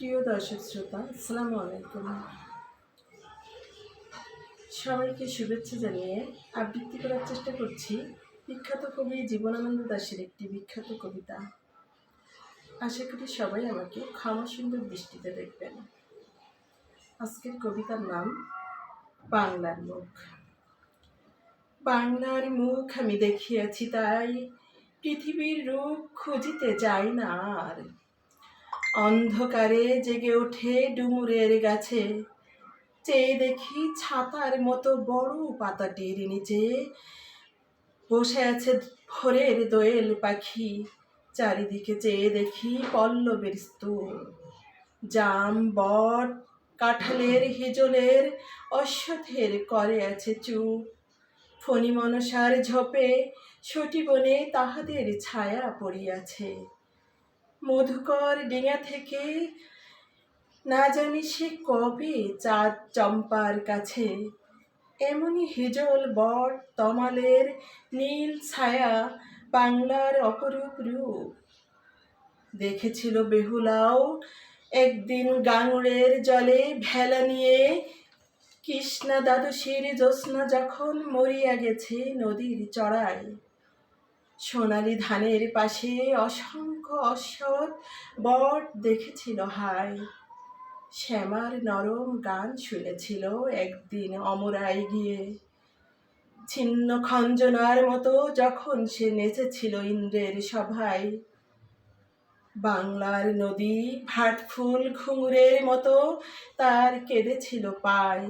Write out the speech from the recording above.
প্রিয় দর্শক শ্রোতা, আসসালামু আলাইকুম। সবাইকে শুভেচ্ছা জানিয়ে আবৃত্তি করার চেষ্টা করছি বিখ্যাত কবি জীবনানন্দ দাশের একটি বিখ্যাত কবিতা। আশা করি সবাই আমাকে ক্ষমা সুন্দর দৃষ্টিতে দেখবেন। আজকের কবিতার নাম, বাংলার মুখ। বাংলার মুখ আমি দেখিয়াছি তাই, পৃথিবীর রূপ খুঁজিতে যাই না আর। অন্ধকারে জেগে ওঠে ডুমুরের গাছে। চেয়ে দেখি ছাতার মতো বড় পাতাটির নিচে বসে আছে ভোরের দোয়েল পাখি। চারিদিকে চেয়ে দেখি পল্লবের স্তূপ। জাম, বট, কাঁঠালের হিজলের অশ্বথের করে আছে চুপ। ফণি মনসার ঝোপে ছুটি বনে তাহাদের ছায়া পড়িয়াছে। মধুকর ডিঙা থেকে না জানি সে কবে চাঁদ চম্পার কাছে। এমনই হিজল বট তমালের নীল ছায়া বাংলার অপরূপ রূপ। দেখেছিল বেহুলাও একদিন গাঙুড়ের জলে ভেলা নিয়ে কৃষ্ণা দ্বাদশীর জ্যোৎস্না যখন মরিয়া গেছে নদীর চড়ায়। সোনালি ধানের পাশে অসংখ্য অশ্বত বট দেখেছিল হায় শ্যামার নরম গান শুনেছিল একদিন অমরায় গিয়ে। ছিন্ন খঞ্জনার মতো যখন সে নেচেছিল ইন্দ্রের সভায়। বাংলার নদী ভাটফুল ঘুঙুরের মতো তার কেঁদেছিল পায়।